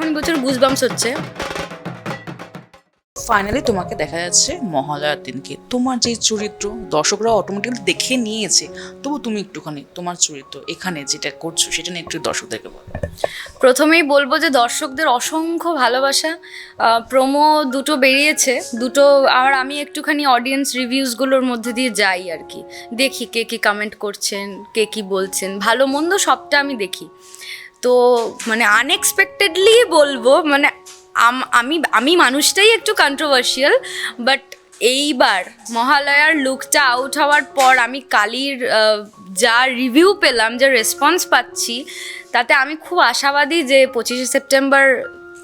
এখন বছর গুজবামস হচ্ছে। ফাইনালি তোমাকে দেখা যাচ্ছে মহালয়ার দিনকে। তোমার যে চরিত্র দর্শকরা অটোমেটিক্যালি দেখে নিয়েছে তবু তুমি একটুখানি তোমার চরিত্র এখানে যেটা করছ সেটা নিয়ে একটু দর্শকদেরকে বলো। প্রথমেই বলব যে দর্শকদের অসংখ্য ভালোবাসা প্রোমো দুটো বেরিয়েছে। দুটো আর আমি একটুখানি অডিয়েন্স রিভিউসগুলোর মধ্যে দিয়ে যাই আর কি। দেখি কে কী কমেন্ট করছেন কে কী বলছেন। ভালো মন্দ সবটা আমি দেখি। তো মানে আনএক্সপেক্টেডলি বলব মানে আমি আমি মানুষটাই একটু কন্ট্রোভার্সিয়াল বাট এইবার মহালয়ার লুকটা আউট হওয়ার পর আমি কালির যা রিভিউ পেলাম, যা রেসপন্স পাচ্ছি, তাতে আমি খুব আশাবাদী যে পঁচিশে সেপ্টেম্বর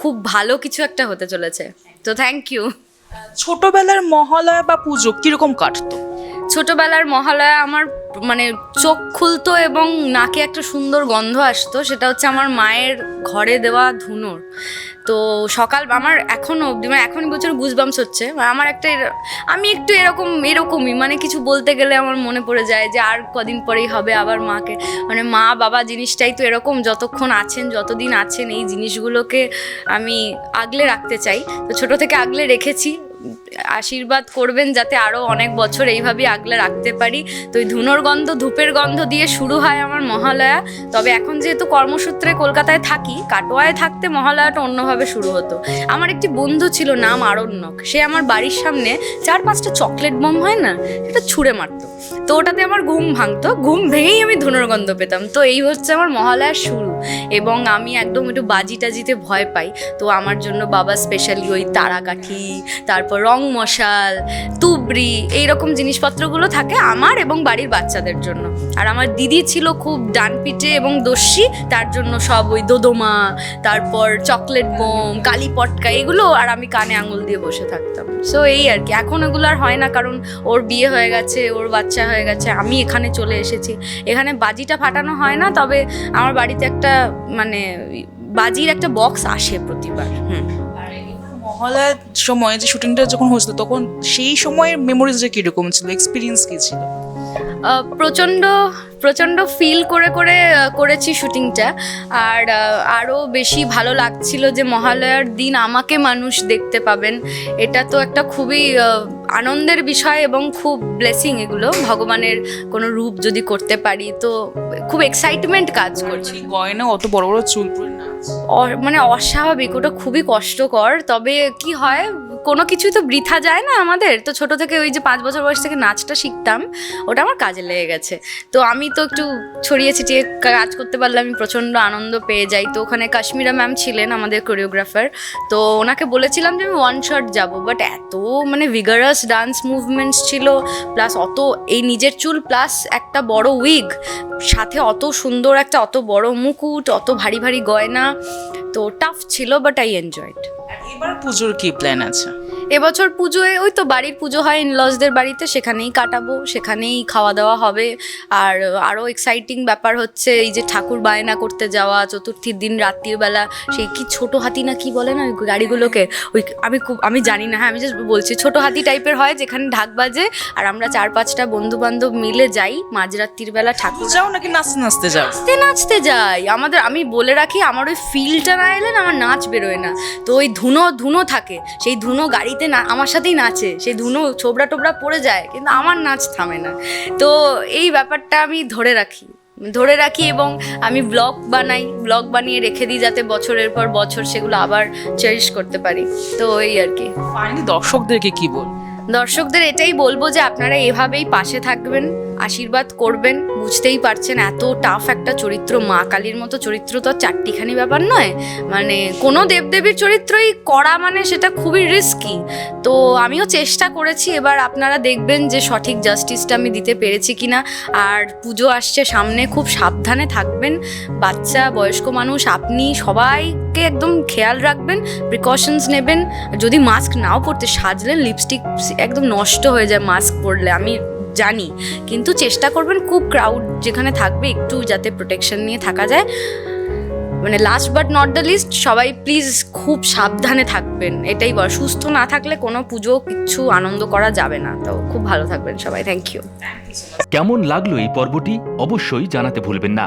খুব ভালো কিছু একটা হতে চলেছে। তো থ্যাংক ইউ ছোটবেলার মহালয়া বা পুজো কীরকম কাটতো? ছোটবেলার মহালয়া আমার মানে চোখ খুলতো এবং নাকে একটা সুন্দর গন্ধ আসতো, সেটা হচ্ছে আমার মায়ের ঘরে দেওয়া ধুনোর। তো সকাল, আমার এখনও অবধি মানে এখনই বছর গুজবামস হচ্ছে। মানে আমার একটা আমি একটু এরকম, এরকমই মানে কিছু বলতে গেলে আমার মনে পড়ে যায় যে আর কদিন পরেই হবে আবার মাকে। মানে মা, বাবা জিনিসটাই তো এরকম যতক্ষণ আছেন, যতদিন আছেন, এই জিনিসগুলোকে আমি আগলে রাখতে চাই। তো ছোট থেকে আগলে রেখেছি আশীর্বাদ করবেন যাতে আরও অনেক বছর এইভাবে আগলে রাখতে পারি। তো ওই ধুনোর গন্ধ, ধূপের গন্ধ দিয়ে শুরু হয় আমার মহালয়া। তবে এখন যেহেতু কর্মসূত্রে কলকাতায় থাকি, কাটোয়ায় থাকতে মহালয়াটা অন্যভাবে শুরু হতো। আমার একটি বন্ধু ছিল নাম আরণ্যক। সে আমার বাড়ির সামনে চার পাঁচটা চকলেট বোম হয় না, সেটা ছুঁড়ে মারতো। তো ওটাতে আমার ঘুম ভাঙতো, ঘুম ভেঙেই আমি ধুনোর গন্ধ পেতাম। তো এই হচ্ছে আমার মহালয়ার শুরু। এবং আমি একদম একটু বাজি টাজিতে ভয় পাই। তো আমার জন্য বাবা স্পেশালি ওই তারাকাঠি, তারপর রং মশাল, তুবড়ি, এইরকম জিনিসপত্রগুলো থাকে আমার এবং বাড়ির বাচ্চাদের জন্য। আর আমার দিদি ছিল খুব ডানপিটে এবং দস্যি, তার জন্য সব ওই দোদমা, তারপর চকলেট বোম, কালি পটকা, এগুলো আর আমি কানে আঙুল দিয়ে বসে থাকতাম। সো এই আর কি। এখন এগুলো আর হয় না, কারণ ওর বিয়ে হয়ে গেছে, ওর বাচ্চা হয়ে গেছে, আমি এখানে চলে এসেছি। এখানে বাজিটা ফাটানো হয় না, তবে আমার বাড়িতে একটা মানে বাজির একটা বক্স আসে প্রতিবার। হুম। মহালয়ার সময় যে শুটিংটা যখন হয়েছিল তখন সেই সময়ের মেমোরিজটা কীরকম ছিল? এক্সপিরিয়েন্স কী ছিল? প্রচণ্ড প্রচণ্ড ফিল করে করে করেছি শুটিংটা। আর আরও বেশি ভালো লাগছিল যে মহালয়ার দিন আমাকে মানুষ দেখতে পাবেন। এটা তো একটা খুবই আনন্দের বিষয় এবং খুব ব্লেসিং এগুলো। ভগবানের কোনো রূপ যদি করতে পারি তো খুব এক্সাইটমেন্ট কাজ করছি। গয়না অত বড় বড় চুল মানে অস্বাভাবিক ওটা খুবই কষ্টকর। তবে কি হয় কোনো কিছুই তো বৃথা যায় না আমাদের। তো ছোট থেকে ওই যে পাঁচ বছর বয়স থেকে নাচটা শিখতাম, ওটা আমার কাজে লেগে গেছে। তো আমি তো একটু ছড়িয়ে ছিটিয়ে কাজ করতে পারলে আমি প্রচণ্ড আনন্দ পেয়ে যাই। তো ওখানে কাশ্মীরা ম্যাম ছিলেন আমাদের কোরিওগ্রাফার তো ওনাকে বলেছিলাম যে আমি ওয়ান শট যাব। বাট এত মানে ভিগারাস ডান্স মুভমেন্টস ছিল প্লাস অত এই নিজের চুল প্লাস একটা বড় উইগ সাথে অত সুন্দর একটা, অত বড় মুকুট, অত ভারী ভারী গয়না, তো টাফ ছিল বাট আই এনজয়েড এবার পুজোর কি প্ল্যান আছে? এবছর পুজোয় ওই তো বাড়ির পুজো হয় ইনলজদের বাড়িতে সেখানেই কাটাবো সেখানেই খাওয়া দাওয়া হবে। আর আরও এক্সাইটিং ব্যাপার হচ্ছে এই যে ঠাকুর বায়না করতে যাওয়া চতুর্থীর দিন রাত্রির বেলা সেই কি ছোট হাতি না কি বলে না ওই গাড়িগুলোকে ওই আমি খুব আমি জানি না হ্যাঁ আমি জাস্ট বলছি ছোট হাতি টাইপের হয় যেখানে ঢাক বাজে আর আমরা চার পাঁচটা বন্ধু বান্ধব মিলে যাই মাঝরাত্রির বেলা ঠাকুর যাও নাকি নাচতে নাচতে যাও? নাচতে নাচতে যাই। আমাদের আমি বলে রাখি আমার ওই ফিলটা না এলে না আমার নাচ বেরোয় না। তো ওই ধুনো ধুনো থাকে সেই ধুনো গাড়িতে না আমার সাথেই নাচে। সেই ধুনো ছোবড়া টোবড়া পড়ে যায় কিন্তু আমার নাচ থামে না। তো এই ব্যাপারটা আমি ধরে রাখি। ধরে রাখি এবং আমি ব্লগ বানাই। ব্লগ বানিয়ে রেখে দিই যাতে বছরের পর বছর সেগুলো আবার চেরিশ করতে পারি। তো এই আর কি। ফাইনালি দর্শকদেরকে কি বল দর্শকদের এটাই বলব যে আপনারা এভাবেই পাশে থাকবেন। আশীর্বাদ করবেন, বুঝতেই পারছেন, এত টাফ একটা চরিত্র, মা কালীর মতো চরিত্র তো চারটিখানি ব্যাপার নয়। মানে কোনো দেবদেবীর চরিত্রই করা মানে সেটা খুবই রিস্কি তো আমিও চেষ্টা করেছি, এবার আপনারা দেখবেন যে সঠিক জাস্টিসটা আমি দিতে পেরেছি কিনা। আর পুজো আসছে সামনে, খুব সাবধানে থাকবেন। বাচ্চা, বয়স্ক মানুষ, আপনি সবাইকে একদম খেয়াল রাখবেন প্রিকশনস নেবেন। যদি মাস্ক নাও পরতে, সাজলেন লিপস্টিক একদম নষ্ট হয়ে যায় মাস্ক পরলে। আমি জানি। কিন্তু চেষ্টা করবেন খুব ক্রাউড যেখানে থাকবে একটু যাতে প্রোটেকশন নিয়ে থাকা যায়। মানে last but not the least সবাই প্লিজ খুব সাবধানে থাকবেন। এটাই বল, সুস্থ না থাকলে কোনো পুজো কিছু আনন্দ করা যাবে না। তো খুব ভালো থাকবেন সবাই থ্যাংক ইউ কেমন লাগল এই পর্বটি? অবশ্যই জানাতে ভুলবেন না।